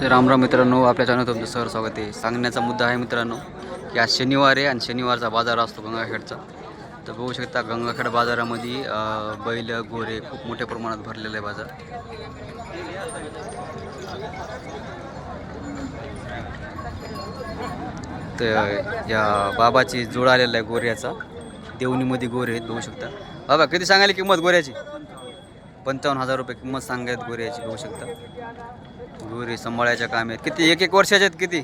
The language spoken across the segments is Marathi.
राम रामराम मित्रांनो आपल्या चॅनल तुमचं सर स्वागत आहे. सांगण्याचा मुद्दा आहे मित्रांनो की आज शनिवार आहे आणि शनिवारचा बाजार असतो गंगाखेडचा. तर बघू शकता गंगाखेड बाजारामध्ये बैल गोरे खूप मोठ्या प्रमाणात भरलेला आहे बाजार. तर या बाबाची जोड आलेला आहे गोऱ्याचा. देवणीमध्ये गोरे आहेत बघू शकता. बाबा किती सांगायला किंमत गोऱ्याची? पंचावन्न हजार रुपये किंमत सांगायत गोऱ्याची बघू शकता. गोरे सांभाळायच्या काम आहेत. किती? एक एक वर्षाचे आहेत किती?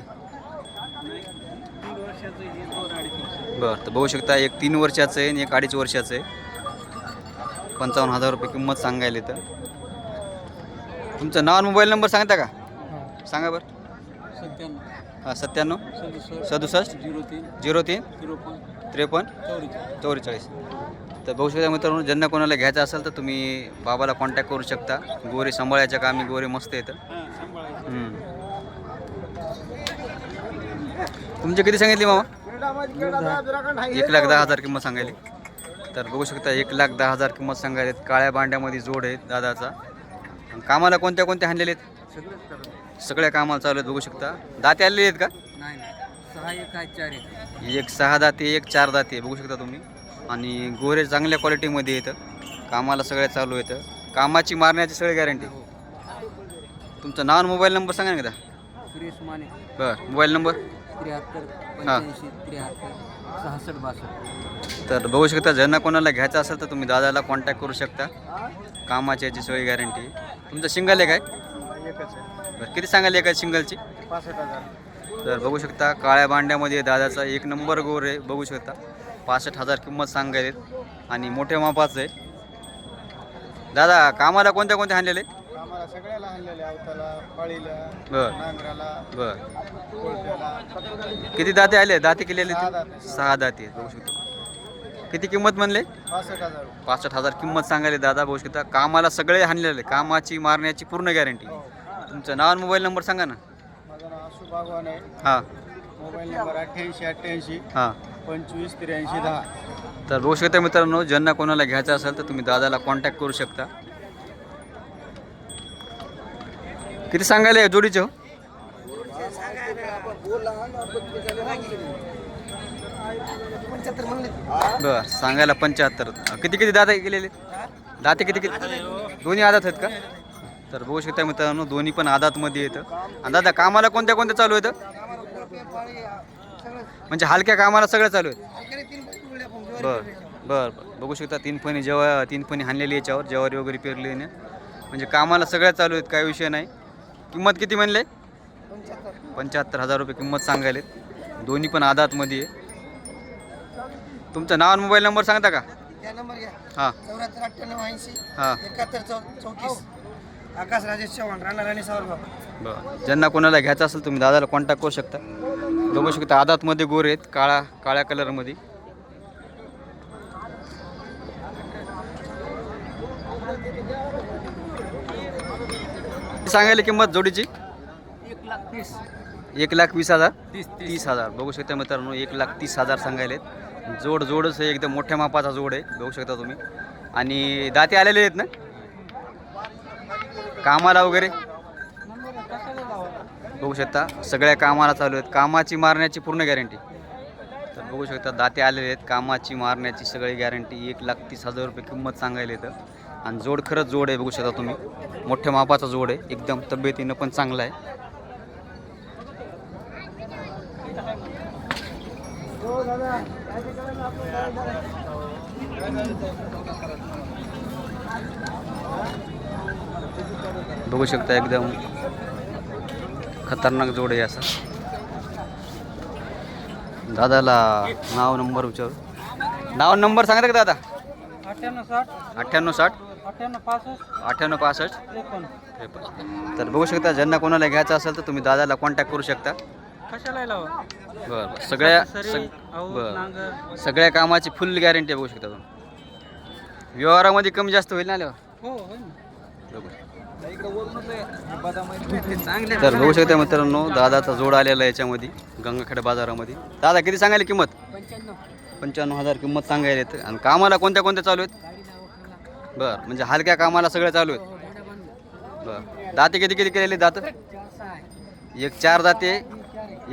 बरं तर बघू शकता एक तीन वर्षाचं आहे आणि एक अडीच वर्षाचं आहे. पंचावन्न हजार रुपये किंमत सांगायला तर तुमचं नाव आणि मोबाईल नंबर सांगता का? सांगा बरं. हां सत्त्याण्णव. सदुसष्ट. झिरो तीन. झिरो तीन त्रेपन्न. चौवेचाळीस. चौवेचाळीस तर बघू शकता मित्रांनो ज्यांना कोणाला घ्यायचं असेल तर तुम्ही बाबाला कॉन्टॅक्ट करू शकता. गोरे सांभाळायच्या कामी गोरे मस्त येतं हां सांभाळायचं हम्म. तुमचे किती सांगितले मामा? एक लाख दहा हजार किंमत सांगायली. तर बघू शकता एक लाख दहा हजार किंमत सांगायले काळ्या बांड्यामध्ये जोड आहेत दादाचा. कामाला कोणत्या कोणत्या हाणलेले आहेत? सगळ्या कामाला चालू आहेत बघू शकता. दाते आलेले आहेत का? नाही नाही. सहा एक आहे चार एक एक सहा दाते एक चार दाते बघू शकता तुम्ही. आणि गोरे चांगल्या क्वालिटीमध्ये येतं. कामाला सगळ्या चालू येतं. कामाची मारण्याची सगळी गॅरंटी तुमचं नाव आणि मोबाईल नंबर सांगा ना एकदा. सुरेश माने. बरं मोबाईल नंबर? त्र्याहत्तर पंच्याऐंशी त्र्याहत्तर सहासष्ट बासष्ट. तर बघू शकता ज्यांना कोणाला घ्यायचं असेल तर तुम्ही दादाला कॉन्टॅक्ट करू शकता. कामाची याची सगळी गॅरंटी तुमचं सिंगल आहे काय? एकच आहे बरं किती सांगाल एका सिंगलची पासष्ट हजार. तर बघू शकता काळ्या बांड्यामध्ये दादाचा एक नंबर गोर आहे बघू शकता. पासष्ट हजार किंमत सांगायलेत आणि मोठ्या मापाचं आहे. दादा कामाला कोणत्या कोणत्या आणलेले? आम्हाला सगळ्याला आणलेले अवताला पाळीला बरं. नांगराला बरं. कोळप्याला. किती दाते आले? दाते केलेले सहा? दाते. सहा दाते आहेत, बघू शकतो. किती किंमत म्हणले? पासष्ट हजार पासष्ट हजार किंमत सांगायले दादा बघू शकता. कामाला सगळे आणलेले कामाची मारण्याची पूर्ण गॅरंटी तुमचं नाव आणि मोबाईल नंबर सांगा ना. माझं नाव अशू बागवान आहे. हां. मोबाईल नंबर अठ्ठ्याऐंशी अठ्ठ्याऐंशी हां. पंचवीस त्र्याऐंशी दहा. तर बघू शकता मित्रांनो ज्यांना कोणाला घ्यायचं असेल तर तुम्ही दादाला कॉन्टॅक्ट करू शकता. किती सांगायला आहे जोडीचं? हो सांगायला पंच्याहत्तर. किती किती दादा गेलेले? दाते किती किती? दोन्ही आदात आहेत का? तर बघू शकता मित्रांनो दोन्ही पण आदातमध्ये येतं आणि दादा कामाला कोणत्या कोणत्या चालू येतं म्हणजे हलक्या कामाला सगळं चालू आहेत? बर बर बर. बघू शकता तीन फणी जेव्हा तीन फणी हाणलेली याच्यावर जेवारी वगैरे पेरली म्हणजे कामाला सगळ्या चालू आहेत काय विषय नाही. किंमत किती म्हणले? पंच्याहत्तर. हजार रुपये किंमत सांगायले दोन्ही पण आदातमध्ये आहे. तुमचं नाव आणि मोबाईल नंबर सांगता का? हां. चौऱ्याहत्तर अठ्ठ्याण्णव ऐंशी हां. एकाहत्तर चौ चौतीस. आकाश राजेश चव्हाण राणा राणी सावरगाव बरं. ज्यांना कोणाला घ्यायचं असेल तुम्ही दादाला कॉन्टॅक्ट करू शकता. बघू शकता आदातमध्ये गोरे आहेत काळा काळ्या कलरमध्ये सांगायला किंमत जोडीची? एक लाख तीस. एक लाख वीस हजार? तीस तीस. हजार. बघू शकता मित्रांनो एक लाख तीस हजार सांगायलेत जोड जोडच आहे एकदम मोठ्या मापाचा जोड आहे. बघू शकता तुम्ही. आणि दाते आलेले आहेत ना? कामाला वगैरे? बघू शकता. सगळ्या कामाला चालू आहेत. कामाची मारण्याची पूर्ण गॅरंटी तर बघू शकता दाते आलेले आहेत. कामाची मारण्याची सगळी गॅरंटी एक लाख तीस हजार रुपये किंमत सांगायला येतं. आणि जोड खरंच जोड आहे बघू शकता तुम्ही. मोठ्या मापाचा जोड आहे एकदम तब्येतीनं पण चांगला आहे. बघू शकता एकदम खतरनाक जोड आहे असा. दादाला नाव नंबर विचारू. नाव नंबर सांगता का दादा? अठ्ठ्याण्णव साठ. अठ्ठ्याण्णव साठ. अठ्ठ्याण्णव पासष्ट. अठ्ठ्याण्णव पासष्ट? त्रेपन्न त्रेपन्न तर बघू शकता ज्यांना कोणाला घ्यायचं असेल तर तुम्ही दादाला कॉन्टॅक्ट करू शकता. कशाला लावा बरं बरं. सगळ्या सग- बरं. नांगर सगळ्या कामाची फुल गॅरंटी बघू शकता तुम्ही. व्यवहारामध्ये कमी जास्त होईल ना आल्यावर हो होईल बघू. ना. चांगले तर बघू शकता मित्रांनो दादाचा जोड आलेला आहे याच्यामध्ये गंगाखेड बाजारामध्ये. दादा किती सांगायला किंमत? पंच्याण्णव. पंच्याण्णव हजार किंमत सांगायला येतं. आणि कामाला कोणत्या कोणत्या चालू आहेत? बरं म्हणजे हलक्या कामाला सगळं चालू आहेत बरं. दाते किती किती केलेले दात? आहे एक चार दाते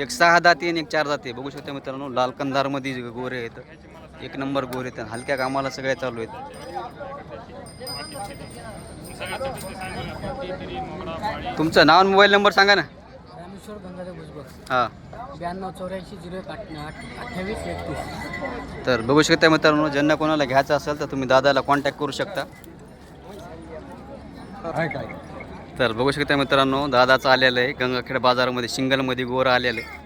एक सहा दाते आणि एक चार दाते. बघू शकता मित्रांनो लाल कंधारमध्ये गोरे आहेत एक नंबर गोरे आहेत हलक्या कामाला सगळे चालू आहेत. तुमचं नाव आणि मोबाईल नंबर सांगा ना. हां. ब्याण्णव चौऱ्याऐंशी झिरो एक आठ अठ्ठावीस एकतीस. तर बघू शकता मित्रांनो ज्यांना कोणाला घ्यायचं असेल तर तुम्ही दादाला कॉन्टॅक्ट करू शकता. तर बघू शकता मित्रांनो दादाचं आलेलं आहे. गंगाखेड बाजारामध्ये सिंगलमध्ये गोरं आलेलं आहे.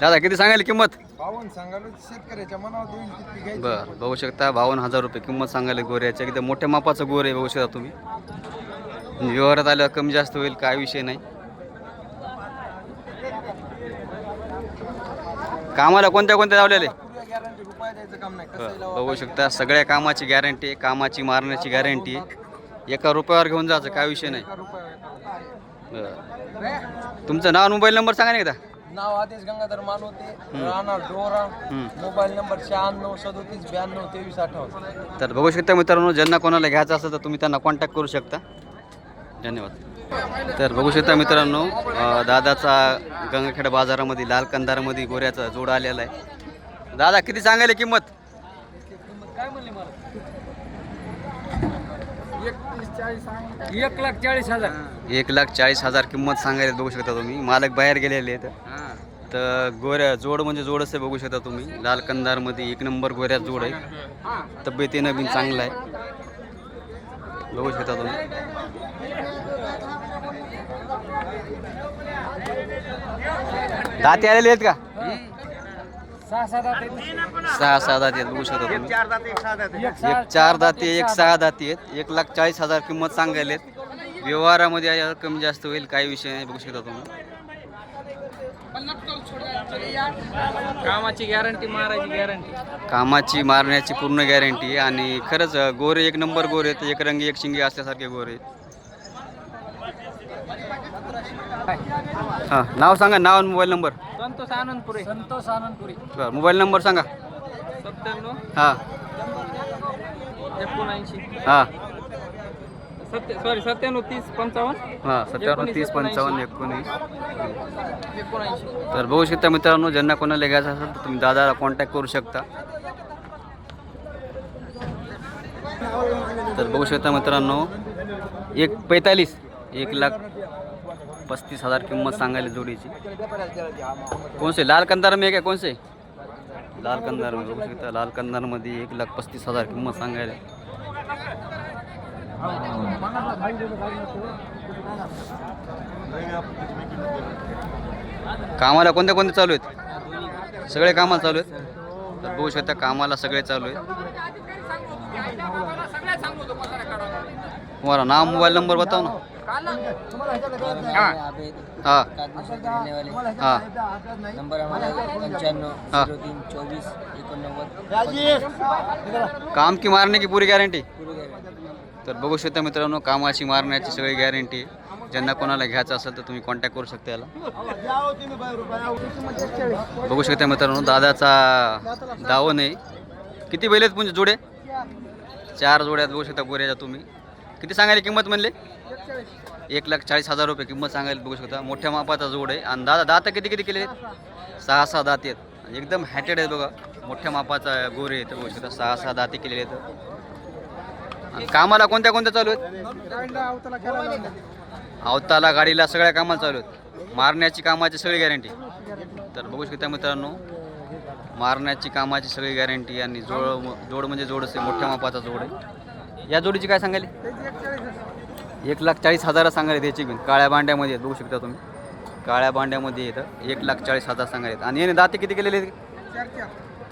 दादा किती सांगायला किंमत? बावन्न शेतकऱ्याच्या मनावर घ्यायची? बरं बघू शकता बावन्न हजार रुपये किंमत सांगायला गोऱ्याच्या एकदम मोठ्या मापाचं गोर आहे बघू शकता तुम्ही. व्यवहारात आल्यावर कमी जास्त होईल काय विषय नाही. कामाला कोणत्या कोणत्या लावलेले? गॅरंटी रुपये द्यायचं काम नाही कसं बरं, बघू शकता सगळ्या कामाची गॅरंटी आहे कामाची मारण्याची गॅरंटी. आहे एका रुपयावर घेऊन जायचं काय विषय नाही. बरं. तुमचं नाव आणि मोबाईल नंबर सांगा ना एकदा. नाव आदेश गंगाधर मानवते. राहणार डोरा. मोबाईल नंबर शहाण्णव सदोतीस ब्याण्णव तेवीस अठ्ठावन्न तर बघू शकता मित्रांनो ज्यांना कोणाला घ्यायचं असेल तर तुम्ही त्यांना कॉन्टॅक्ट करू शकता. धन्यवाद. तर बघू शकता मित्रांनो दादाचा गंगाखेड बाजारामध्ये लाल कंदारमध्ये गोऱ्याचा जोड आलेला आहे. दादा किती सांगायला किंमत? काय म्हणले मला एक लाख चाळीस हजार. एक लाख चाळीस हजार किंमत सांगायला बघू शकता तुम्ही. मालक बाहेर गेलेले आहेत. तर गोऱ्या जोड म्हणजे जोडच आहे बघू शकता तुम्ही. लाल कंदारमध्ये एक नंबर गोऱ्या जोड आहे. तब्येतीनं बी चांगला आहे. बघू शकता तुम्ही. दाते आलेले आहेत का? सहा सहा दाते आहेत बघू शकता तुम्ही. चार दात एक सहा दात. एक चार दाते एक सहा दाते. आहेत. एक लाख चाळीस हजार किंमत सांगायला आहेत. व्यवहारामध्ये कमी जास्त होईल काही विषय नाही बघू शकता तुम्ही. कामाची गॅरंटी मारायची गॅरंटी कामाची मारण्याची पूर्ण गॅरंटी आहे. आणि खरंच गोरे एक नंबर गोरे आहेत. एक रंगी एक शिंगी असल्यासारखे गोरे आहेत. हां नाव सांगा नाव आणि मोबाईल नंबर. संतोष आनंदपुरे. संतोष आनंदपुरे. बरं मोबाईल नंबर सांगा. सत्त्याण्णव. हां. एकोणऐंशी. हां. सत्य सॉरी सत्त्याण्णव तीस पंचावन्न. हां सत्त्याण्णव तीस पंचावन्न एकोणीस. एकोणऐंशी. तर बघू शकता मित्रांनो ज्यांना कोणाला घ्यायचं असेल तर तुम्ही दादाला कॉन्टॅक्ट करू शकता. तर बघू शकता मित्रांनो एक पैतालीस एक लाख पस्तीस हजार किंमत सांगायला जोडीची. कोणसे? लाल कंदार में काय कोणसे? लाल कंदार बघू शकता लाल कंदारमध्ये एक लाख पस्तीस हजार किंमत सांगायला. कामाला कोणत्या कोणत्या चालू आहेत? सगळे कामाला चालू आहेत? तर बघू शकता कामाला सगळे चालू आहेत. तुम्हाला नाव मोबाईल नंबर बताव ना. हां. हां. नंबर हमारा पंचानवे हाँ। जीरो तीन चौबीस एकोणनव्वद काम की मारने की पूरी गॅरंटी. तर बघू शकता मित्रांनो कामाची मारण्याची सगळी गॅरंटी ज्यांना कोणाला घ्यायचं असेल तर तुम्ही कॉन्टॅक्ट करू शकता याला. बघू शकता मित्रांनो दादाचा दावण आहे. किती बैल आहेत म्हणजे जोडे चार जोड्यात बघू शकता गोऱ्याच्या तुम्ही. किती सांगायला किंमत म्हणले? एक लाख चाळीस हजार रुपये किंमत सांगायला बघू शकता. मोठ्या मापाचा जोड आहे. आणि दादा दात किती किती केले आहेत? सहा सहा दात आहेत. एकदम हॅटेड आहेत बघा. मोठ्या मापाचा गोरे आहेत बघू शकता. सहा सहा दाते केलेले आहेत. आणि कामाला कोणत्या कोणत्या चालू आहेत? अवताला गाडीला सगळ्या कामाला चालू आहेत. मारण्याची कामाची सगळी गॅरंटी तर बघू शकता मित्रांनो मारण्याची कामाची सगळी गॅरंटी आणि जोड जोड म्हणजे जोडच आहे. मोठ्या मापाचा जोड आहे. या जोडीची काय सांगायली? एक लाख चाळीस हजार सांगायला त्याची पण. काळ्या बांड्यामध्ये आहेत बघू शकता तुम्ही. काळ्या बांड्यामध्ये येतं एक लाख चाळीस हजार सांगायला आणि याने दाते किती केलेले आहेत?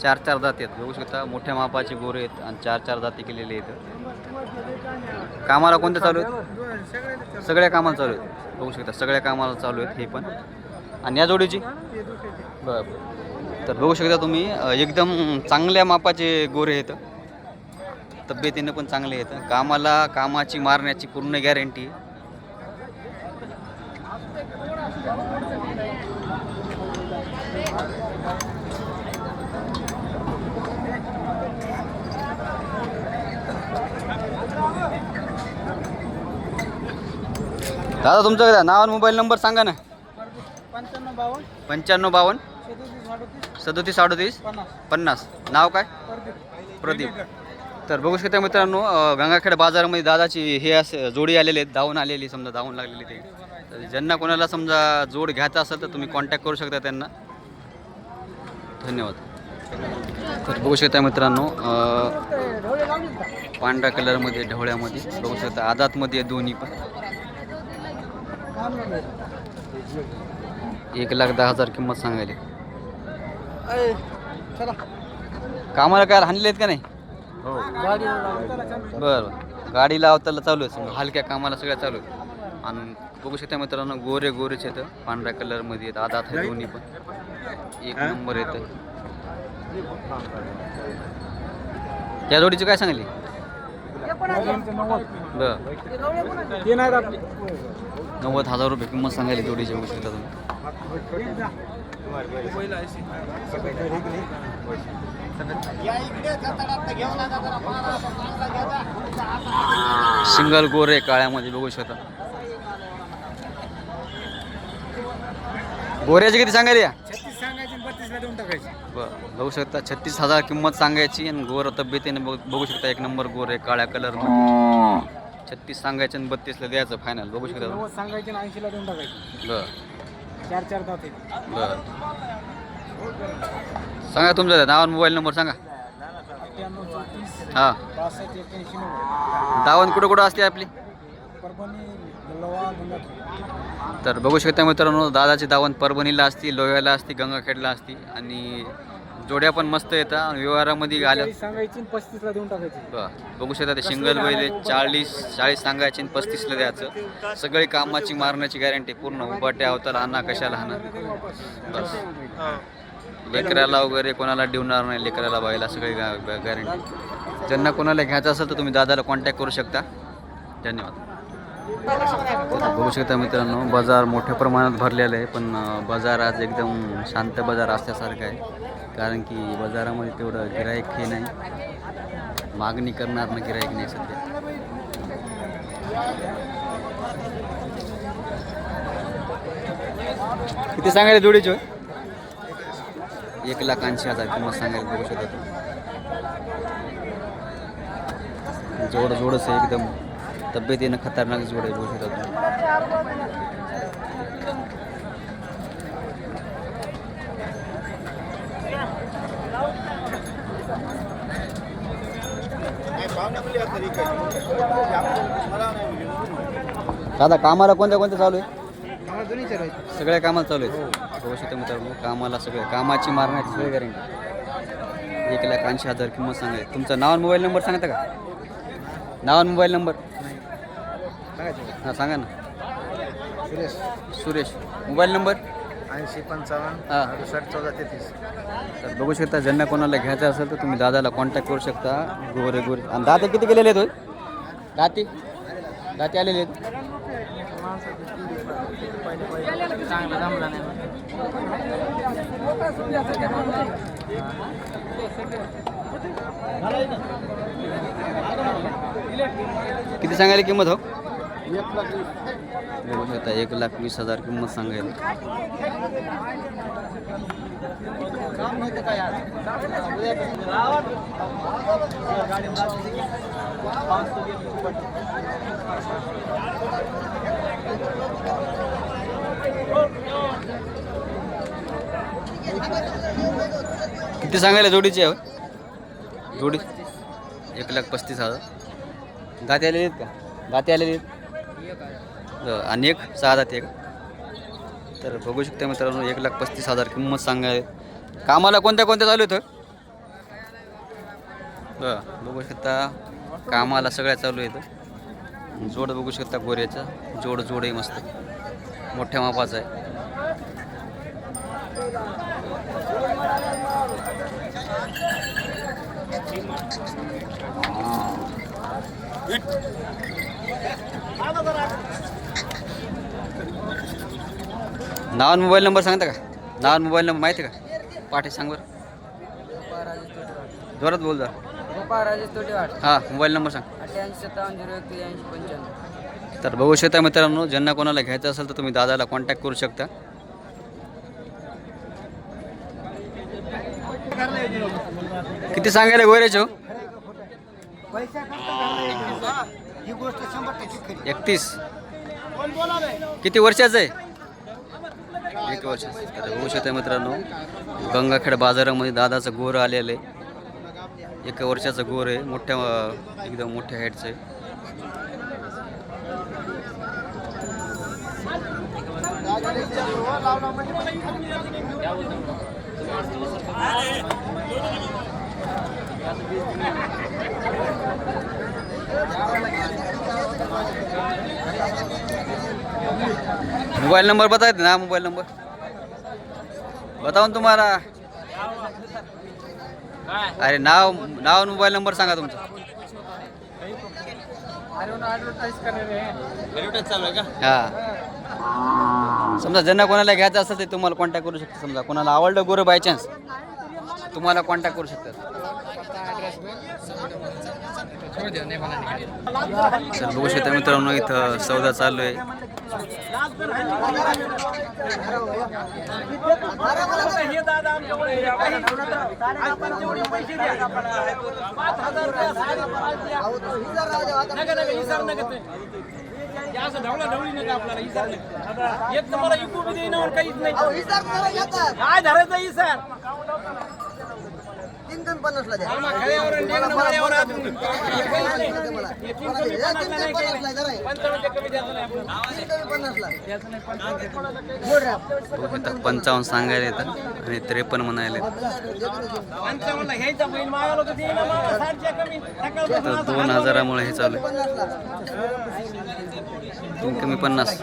चार चार दाते आहेत. बघू शकता मोठ्या मापाचे गोरे आहेत आणि चार चार दाते केलेले आहेत. कामाला कोणते चालू आहेत? सगळ्या कामाला चालू आहेत. बघू शकता सगळ्या कामाला चालू आहेत हे पण. आणि या जोडीची? बरं बरं. तर बघू शकता तुम्ही एकदम चांगल्या मापाचे गोरे आहेत. तब्येतीनं पण चांगले आहेत. कामाला कामाची मारण्याची पूर्ण गॅरंटी दादा तुमचं नाव आणि मोबाईल नंबर सांगा ना. पंच्याण्णव बावन्न पंच्याण्णव सदोतीस अडतीस सदोतीस अडतीस पन्नास. पन्नास. नाव काय? प्रदीप प्रदीप. तर बघू शकता मित्रांनो गंगाखेड बाजारामध्ये दादाची हे असे जोडी आलेले आहेत धावून आलेली समजा धावून लागलेली ते. तर ज्यांना कोणाला समजा जोड घ्यायचा असेल तर तुम्ही कॉन्टॅक्ट करू शकता त्यांना. धन्यवाद. तर बघू शकता मित्रांनो पांढऱ्या कलरमध्ये ढवळ्यामध्ये बघू शकता आदातमध्ये दोन्ही पण. एक लाख दहा हजार किंमत सांगायली. चला. कामाला काय हाणले आहेत का नाही? गाडी बरं बरं. गाडी लावताना चालू आहे समजा हलक्या कामाला सगळ्या चालू आहे. आणि बघू शकता मित्रांनो गोरे गोरेच येतं पांढऱ्या कलरमध्ये येतं आदात आहे दोन्ही पण. एक नंबर येतं त्या जोडीची काय सांगली? नव्वद हजार रुपये किंमत सांगायली जोडीची बघू शकता तुम्ही सिंगल गोरे काळ्यामध्ये बघू शकता. गोऱ्याची किती या सांगायची बरं बघू शकता छत्तीस हजार किंमत सांगायची आणि गोर तब्येतीने बघ बघू शकता एक नंबर गोर आहे काळ्या कलर छत्तीस सांगायचं आणि बत्तीसला द्यायचं फायनल बघू शकता. सांगायची ऐंशीला देऊन टाकायची. बरं. चार चार दाते बरं. सांगा तुमचं नाव आणि मोबाईल नंबर सांगा. हां. दावण कुठं कुठं असते आपली? तर बघू शकता मित्रांनो दादाची दावण परभणीला असती लोह्याला असती गंगाखेडला असती आणि जोड्या पण मस्त येतात आणि व्यवहारामध्ये आल्या. सांगायची पस्तीसला देऊन टाकायची. बघू शकता ते सिंगल बैल चाळीस चाळीस सांगायचे आणि पस्तीसला द्यायचं. सगळी कामाची मारण्याची गॅरंटी पूर्ण उभाट्या अवतार आणा कशाला आणा बस. लेकराला वगैरे कोणाला देऊनार नाही लेकराला बाईला सगळी गॅरंटी ज्यांना कोणाला घ्यायचं असेल तर तुम्ही दादाला कॉन्टॅक्ट करू शकता. धन्यवाद. बघू शकता मित्रांनो बाजार मोठ्या प्रमाणात भरलेला आहे पण बाजार आज एकदम शांत बाजार असल्यासारखा आहे. कारण की बाजारामध्ये तेवढं गिरायक हे नाही. मागणी करणार ना गिरायक नाही सध्या. किती सांगायला जोडीचे? एक लाख ऐंशी हजार किंमत सांगायला बघू शकता तुम्ही. जोड जोडच आहे एकदम. तब्येतीनं खतरनाक जोड आहे बघू शकता तुम्ही. दादा कामाला कोणत्या कोणत्या चालू आहे? सगळ्या कामाला चालू आहेत? बघू शकता मित्रांनो. कामाला सगळं कामाची मारण्याची सगळी गॅरंटी एक लाख ऐंशी हजार किंमत सांगायची तुमचं नाव आणि मोबाईल नंबर सांगता का? नाव आणि मोबाईल नंबर? सांगायचं हां सांगा ना. सुरेश. सुरेश. Mobile number? ऐंशी पंचावन्न हां. अडुसष्ट चौदा तेहतीस. तर बघू शकता ज्यांना कोणाला घ्यायचं असेल तर तुम्ही दादाला कॉन्टॅक्ट करू शकता. गोरे गोरे. आणि दाते किती गेलेले आहेत दाती? दाते आलेले आहेत. चांगला जमला नाही. किती सांगायला किंमत हो? बघू शकता एक लाख वीस हजार किंमत सांगायला. किती सांगायला जोडीची आहे? हो? जोडी? एक लाख पस्तीस हजार. दाते आलेले आहेत का? दाते आलेले आहेत? आणि एक? सहा दाते का? तर बघू शकता मित्रांनो एक लाख पस्तीस हजार किंमत सांगाय कामाला कोणत्या कोणत्या चालू आहेत? बघू शकता कामाला सगळ्या चालू आहेत. जोड बघू शकता गोऱ्याचा. जोड जोड आहे मस्त. मोठ्या मापाचा आहे. नाव आणि मोबाईल नंबर सांगता का? नाव आणि मोबाईल नंबर माहिती का? पाठी सांग बरं. जोरात बोल तोटेवाड हां मोबाईल नंबर सांग. तर बघू शकता मित्रांनो ज्यांना कोणाला घ्यायचं असेल तर तुम्ही दादाला कॉन्टॅक्ट करू शकता. किती सांगायला गोऱ्याचे खरी. एकतीस. किती वर्षाचं आहे? एक वर्ष. बघू शकता मित्रांनो गंगाखेड बाजारामध्ये दादाचं गोर आलेलं आहे. एका वर्षाचं गोर आहे. मोठ्या एकदम मोठ्या हाईटचं आहे. मोबाइल नंबर बता ना मोबाइल नंबर. बताओ ना तुम्हाला. अरे नाव नाव आणि मोबाईल नंबर सांगा तुमचा. हा. समजा ज्यांना कोणाला घ्यायचं असेल ते तुम्हाला कॉन्टॅक्ट करू शकता समजा कोणाला आवडलं गोरं बाय चान्स तुम्हाला कॉन्टॅक्ट करू शकतात. बघू शकता मित्रांनो इथं सौदा चालू आहे. इकू बी देईन काहीच नाही. काय धरायचं ही काहीच नाही. हे. पंचावन्न कमी सांगायला येतं आणि त्रेपन्न म्हणायला येतं. दोन हजारामुळे हे चालू आहे. तीन कमी पन्नास.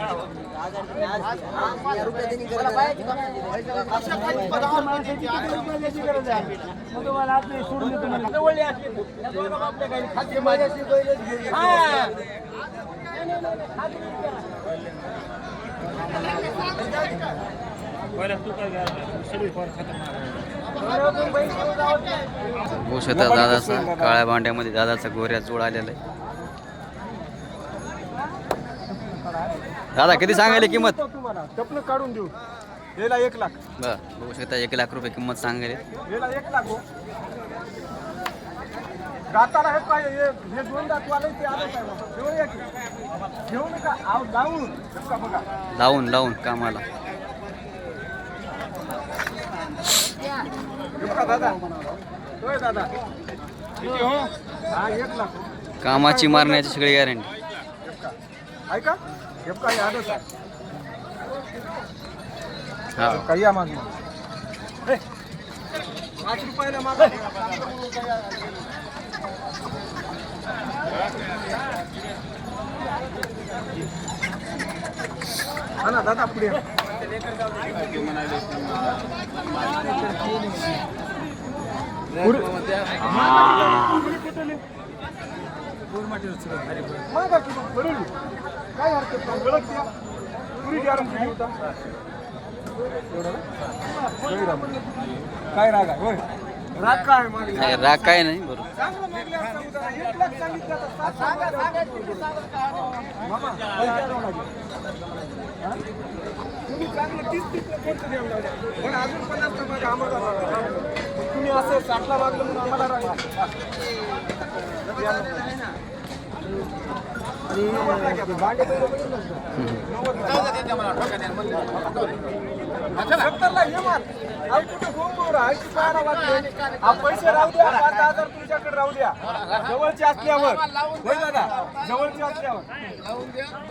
दादाचा काळ्या भांड्यामध्ये दादाचा गोऱ्या जोड आलेला आहे. दादा किती सांगायला किंमत? तुम्हाला. काढून देऊ. याला एक लाख. बर बघू शकता एक लाख रुपये किंमत सांगायला याला एक लाख हो. दाताला हे पाहिजे हे- हे दोन दात वाले ते आलं काय बाबा. घेऊन या की. घेऊ नका आव जाऊन हे का बघा. लावून लावून कामाला. हे का दादा. होय दादा. किती हो? हा एक लाख. हो. कामाची मारण्याची सगळी गॅरंटी ऐका. काही आदत आहे हा। काही या मागणं पाच रुपयाला मागा। हा ना दादा पुढे या. मागा की मग, बरोबर. काय हरकत नाही ओळख द्या पुरी गॅरंटी होता काय राग आहे होय राग काय मागले काय राग काय नाही बरोबर चांगलं एक लाख सांगितलं सात मामा, लागेल. हा? तुम्ही चांगलं तीस तीस कोणतं द्यावं लागेल पण अजून पन्नास तर आम्हाला राग. तुम्ही असं साठला मागलं म्हणून आम्हाला राग पैसे राहू द्या. पाच हजार तुमच्याकडे राहू द्या. जवळचे असल्यावर. दादा? जवळचे असल्यावर.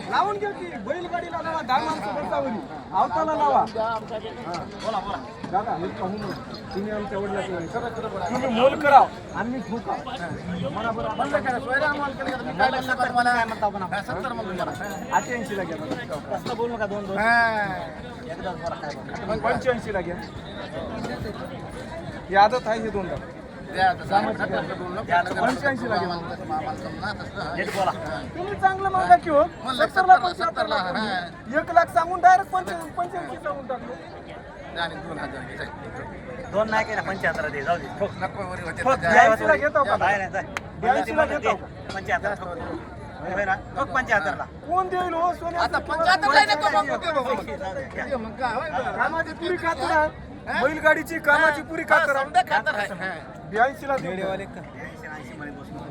लावून घ्या की. बैलगाडीला दहा माणसं बसावली आवताला लावा. हा. दादा हे पाहून. तुम्ही आमच्या वडिलाचे मोल कराव. आणि मी ठोका. अठ्ठ्याऐंशी ला घ्या बोलू नका दोन दोन. पंच्याऐंशी ला घ्या. ही आदत आहे हे दोन पंच्याऐंशी ला घ्या. मागा हो. सत्तरला पण सत्तरला पण. एक लाख सांगून डायरेक्ट पंच्याऐंशी सांगून टाकलो दोन नाही केला पंच्याहत्तर दे जाऊ दे. ब्याऐंशीला घेतो का नाही नाही जाय ब्याऐंशीला घेतो पंच्याहत्तर कोण देईल हो कामाची पुरी खातर बैलगाडीची कामाची पुरी खातर ब्याऐंशी ला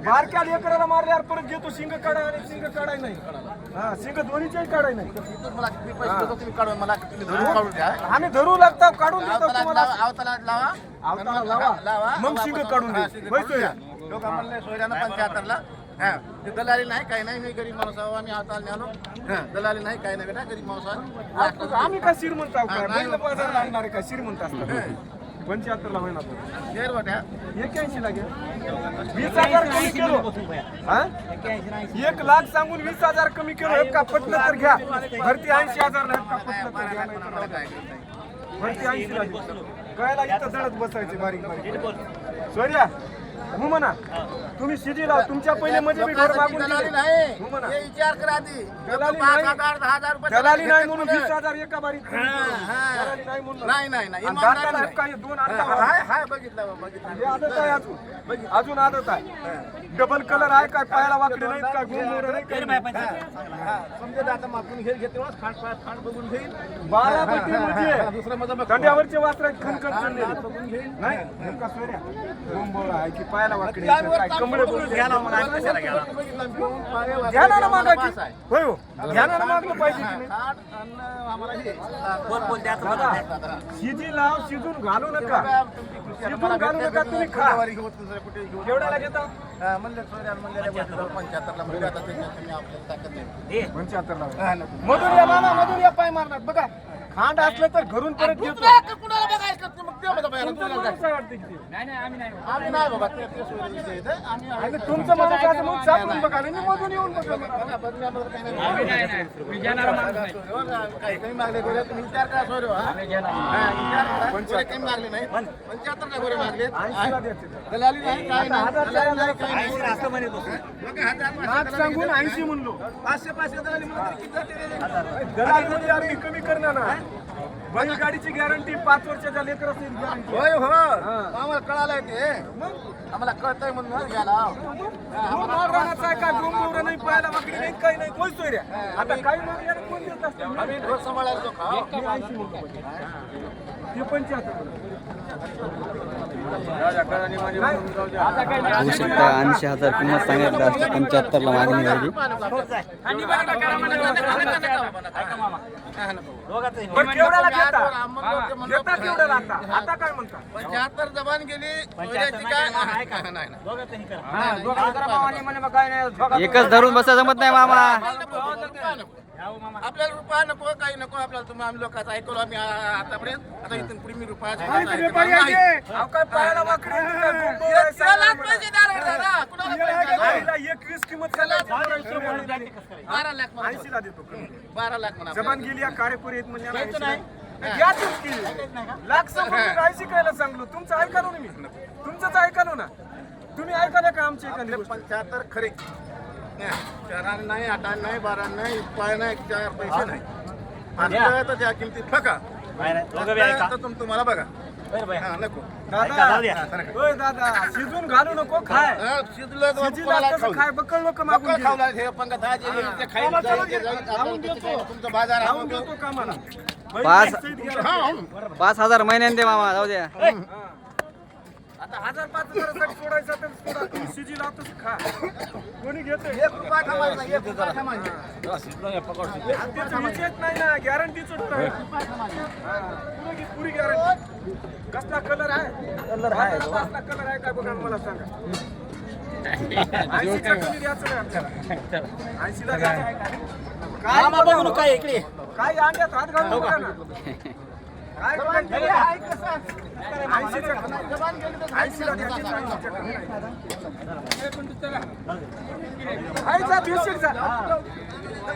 बारक्या लेकराला मारल्यावर परत घेतो. शिंग काढाय आणि शिंग काढाय नाही. हा शिंग दोन्हीच्याही काढाय नाही. आम्ही धरू लागता काढून देतो तुम्हाला. आवताला लावा. मग शिंग काढून? लोक म्हणले सोयऱ्यानं पंच्याहत्तरला हा ते दलाली नाही काही नाही. मी गरीब माणूस आहो आम्ही हाताला आलो दलाली नाही काही नाही. बेटा गरीब माणूस आता आम्ही काय श्रीमंत आहोत लागणार काय? श्रीमंत असतात. पंच्याहत्तर ला वाट्या एक्याऐंशी लागेल वीस हजार कमी केलो? एक लाख सांगून वीस हजार कमी केलो एक का पटलं तर घ्या. भरती ऐंशी हजार. भरती ऐंशी लागेल कळायला इथं जळत बसायचे बारीक बारीक. सोर्या. हो म्हणा. तुम्ही शिजी लाव तुमच्या पहिले म्हणजे मी घर मागून दिले. नाही. हो म्हणा. हे विचार करा आधी. दलाली पाच नाही. हजार दहा हजार रुपये दलाली नाही म्हणून? वीस हजार एका. हा. दलाली नाही म्हणून. नाही नाही नाही. आणि इमानदारी दाताला नाही. काय दोन हा, आता हाय हाय बघितलं बा, हे बघितलं आदत आहे अजून. अजून आदत आहे. डबल कलर आहे काय? पायाला वाकडे नाहीत काय? नाही काही नाही. समजा आता मागून घेईल घेते मग खांड पाय- खांड बघून घेईल. बारा पट्टी दुसरं माझं बघ खंड्यावरचे वासर आहेत खणखण चाललेले. नाही? नेमका आहे की पायाला वाजले, ध्यानानं आम्हाला मागा पास की. आहे. होय हो. ध्यानानं मागलं पाहिजे की नाही. खाट अन्न आम्हाला हे. बोल बोल द्याचं दादा, शिजी लाव शिजून घालू नका. शिजून घालू नका तुम्ही खा. केवढ्याला घेता? पंच्याहत्तरला. मधून या मामा मधून या पाय मारणार. बघा. खांड असलं तर घरून परत घेतो कुणाला कुणाला बघायचं तू मग ते बाहेर, तुला वाटतं की ते. आम्ही नाही बाबा ते ते सोयऱ्याचे इथे. आम्ही आणि तुमचं माणूस असं मग चापून बघा आणि मी मधून येऊन बघा बघा, आम्हाला काही नाही. काही कमी मागले गोरे तुम्ही विचार करा हो, हा? हा, विचार करा. गोरे कमी मागले नाही पंच्याहत्तर गोरे मागले. दलाली नाही काय नाही दलाली नाही काय नाही तो बघा, हजार पाचशे दलाली सांगून घेतले. ऐंशी म्हणलो पाचशे पाचशे दलाली म्हणून किती जाते रे? दलाल म्हणजे आम्ही कमी करणार ना बैलगाडीची गॅरंटी पाच वर्षाच्या गॅरंटी होय हो. आम्हाला कळालंय ते. आम्हाला कळतंय म्हणून घ्यायला काय गोंबवरा नाही पाहायला वाकडी नाही काही नाही कोण सोयऱ्या आता काही मागल्याला कोण देत असते आम्ही ते पंच्याहत्तर बघू शकता ऐंशी हजार किंमत सांगितलं असते. पंच्याहत्तरला मागणी झाली पंच्याहत्तर जबान गेली. एकच धरून बसा जमत नाही मामा. आपल्याला रुपया नको काही नको आपल्याला तुम्ही आम्ही लोकांचं ऐकलो आम्ही आतापर्यंत आता इथून पुढे मी रुपयाचं आणि काही तुम्ही ऐकणार बाई नाही. आहे ते. अहो, काय पायाला वाकडी आहे, काय गोंबवरा आहे, त्याला सांगा मला. पैसे द्या रे दादा. कुणाला हे पैसे आहे द्या? का बाईला एकवीस किंमत सांगायची. बारा लाख. ऐंशीला देतो बारा लाख म्हणा जबान गेली या. नाही. घ्या तुम्ही. लाख सांगून ऐंशी कायला सांगलो तुमचं ऐकालो ना मी तुमचंच ऐकालो ना तुम्ही ऐकाले का आमची? पंच्याहत्तर खरे चार नाही आठ नाही बारा नाही पाय नाही चार पैसे नाही. आता तर त्या किमतीत फका दोघं बी ऐका. आता तुम तुम्हाला बघा. हा नको. होय दादा. शिजून घालू नको खाय. हा, शिजलं तर शिजीला कोणाला कसं खाऊ? खाय. बकळ नको मागून नको घे. खाऊ लागले, हे पंखा दहा जे येईल ते खाईल, आम्हाला जाईल, चालू ते दे. जाईल, लावून आपल्याला त्याचं देतो. काही- तुमचा बाजार लावून आहे, देतो कामाला. पाच- बैल सहित गेला. हा. पाच हजार महिन्याने दे मामा जाऊ द्या. आता हजार पाच हजारासाठी सोडायचा तर सोडा. तुम्ही शिजी लावतो खा. कोणी घेते एक रुपया थांबायचा, एक रुपया थांबायचा. त्याचं विषयच नाही ना गॅरंटी पुरी गॅरंटी कसला कलर आहे? कलर आहे कसला कलर आहे काय बघा मला सांगा. ऐंशीच्या कमी द्यायचं नाही आपल्याला ऐंशीला द्यायचं. काय बघा हो. काय इकडे? काय अंड्यात हात घालून बघा ना.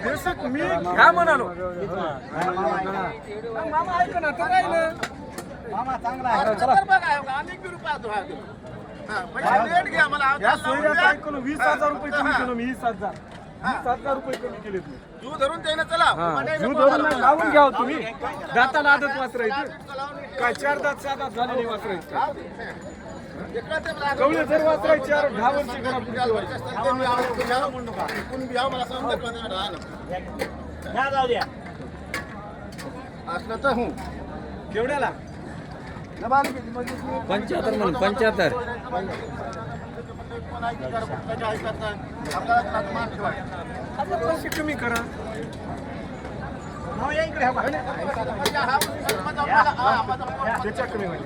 बेसिक मी घ्या म्हणालो मामा ऐक ना तर राहिलं तर बघा, अनेक बी रुपया तो हा तो. हा, पैसे लेट घ्या मला या अवतार लावून सोयऱ्यात द्या. ऐकून वीस हजार रुपये कमी केलं मी वीस हजार वीस हजार रुपये कमी केले तुम्ही तू धरून त्याने चला. जीव धरून. नाही, लावून घ्या हो तुम्ही. दाताला आदत वाचरायची काय चार दात सहा दात झालेली वाचरायची कवळे जर वाचराय चार दहा वर्ष करा पुढच्या वर्षी. घ्या जाऊ द्या. असलं तर हूं. केवढ्याला? पंच्याहत्तर म्हणून पंच्याहत्तर. आता पैसे कमी करा त्याच्या कमी होईल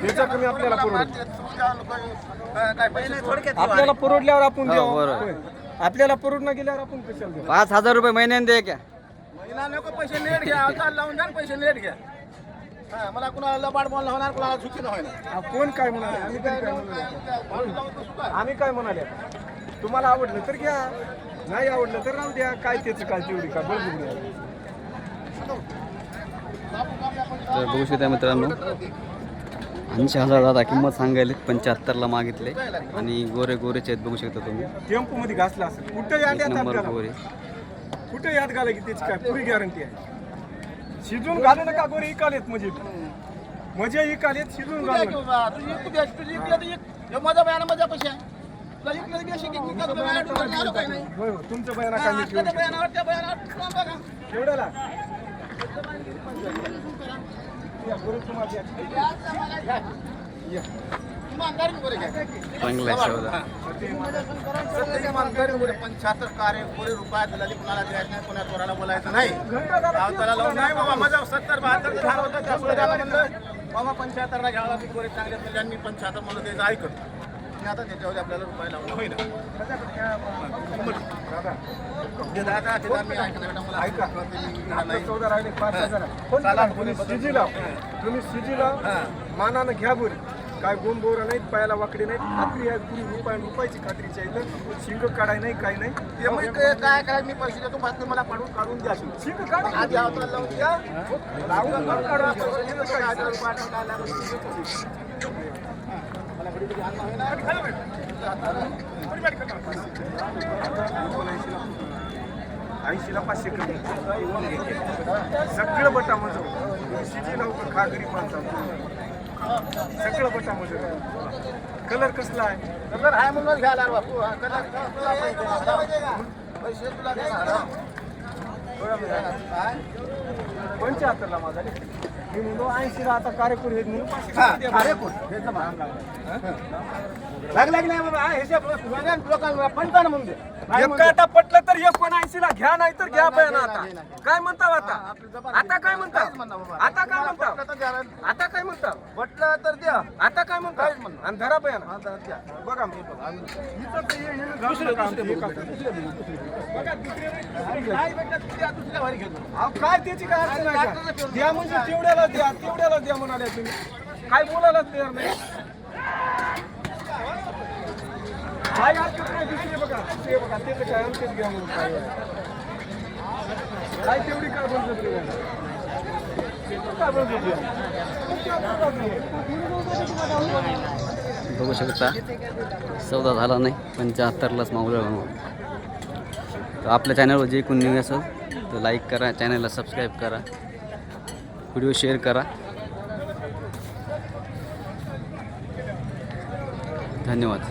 त्याच्या कमी आपल्याला परवडेल आपल्याला परवडल्यावर आपण हो. बरोबर. आपल्याला परवडणं गेल्यावर आपण कशाला देऊ? पाच हजार रुपये महिन्याने द्या क्या. महिला नको पैसे नेट घ्या. लावून द्या पैसे नेट घ्या. हा, मला कुणाला लबाड बोलणं होणार कुणाला चुकी होणार. हा, कोण काय म्हणाले? आम्ही तरी काय म्हणाले? आम्ही काय म्हणाले? तुम्हाला आवडलं तर घ्या. नाही आवडलं तर राहू द्या. काय त्याचं काय तेवढी का? बरोबर नाही तर बघू शकता मित्रांनो ऐंशी हजार दादा किंमत सांगायला पंच्याहत्तरला मागितले आणि गोरे गोरेचे आहेत बघू शकता तुम्ही. टेम्पो मध्ये घासला असेल. कुठं याद एक येतात नंबर त्याला? गोरे. कुठं याद घाला की त्याची काय? पुरी गॅरंटी आहे. शिजून घालू नका गोरे इकालेत म्हणजे म्हणजे इकालेत शिजून घालू नका. माझा बयाना माझा पैसे. होय हो, तुमचं बयान काय. केवढ्याला या, गोरे तुम्हाला द्या. या. चांगला. पंच्याहत्तर कार्य दिलेली कुणाला द्यायचं नाही कोणा बोलायचं नाही गावताला लावून नाही बाबा माझा सत्तर बहात्तर झाला होता म्हणलं बाबा पंच्याहत्तरला घ्यावा मी गोरे चांगले म्हणजे आणि मी पंच्याहत्तर म्हणलं त्याचं ऐकत मी आता त्याच्यावर आपल्याला रुपये कोण चला, तुम्ही सिजी लाव. तुम्ही सिजी लाव मानानं घ्या बोरी काय गोम बोरा नाहीत पायाला वाकडे नाहीत. खात्री आहे पुरी रुपया रुपयाची खात्रीची आहे तर शिंग काढाय नाही काय नाही. ते मग काय काय मी पैसे देतो बातमी मला पाडून काढून द्या. शिंग काढा. आधी आवताला लावून द्या. लावून काढा. ऐंशीला पाचशे कमी. सगळं बटा माझं शिजी लवकर खा गरीब सगळं बटा माझं कलर कसला आहे कलर आहे म्हणून घ्यायला बापू हा, कलर तुला पाहिजे? पैसे तुला हा. पंच्याहत्तरला माझा. मी म्हणलो ऐंशीला आता पाचशे हा? ह्याचा भाग लागला. की नाही बाबा हा, ह्याच्या लोकांना पंचावन्न म्हणून दे दे. काटा पटलं तर एकोणऐंशीला घ्या नाही तर घ्या नाही, आता. काय म्हणता आता? आता काय म्हणता. आता काय म्हणता पटलं तर द्या. आता काय म्हणता पटलं तर द्या. आता काय म्हणता. आणि धरा द्या. बघा काय त्याची काय अडचण? द्या म्हणजे तेवढ्याला द्या तेवढ्याला द्या म्हणाले तुम्ही. काय बोलायलाच तयार नाही काय हरकत नाही दुसरे बघा दुसरे बघा त्याचं काय आमचेच घ्या म्हणून काय काय तेवढी काय बोलतो बघू शकता. सौदा झाला नाही पंच्याहत्तरलाच मागवलं तर आपल्या चॅनलवर जे कोण न्यू असेल तर लाईक करा चॅनलला सबस्क्राईब करा. व्हिडिओ शेअर करा. धन्यवाद.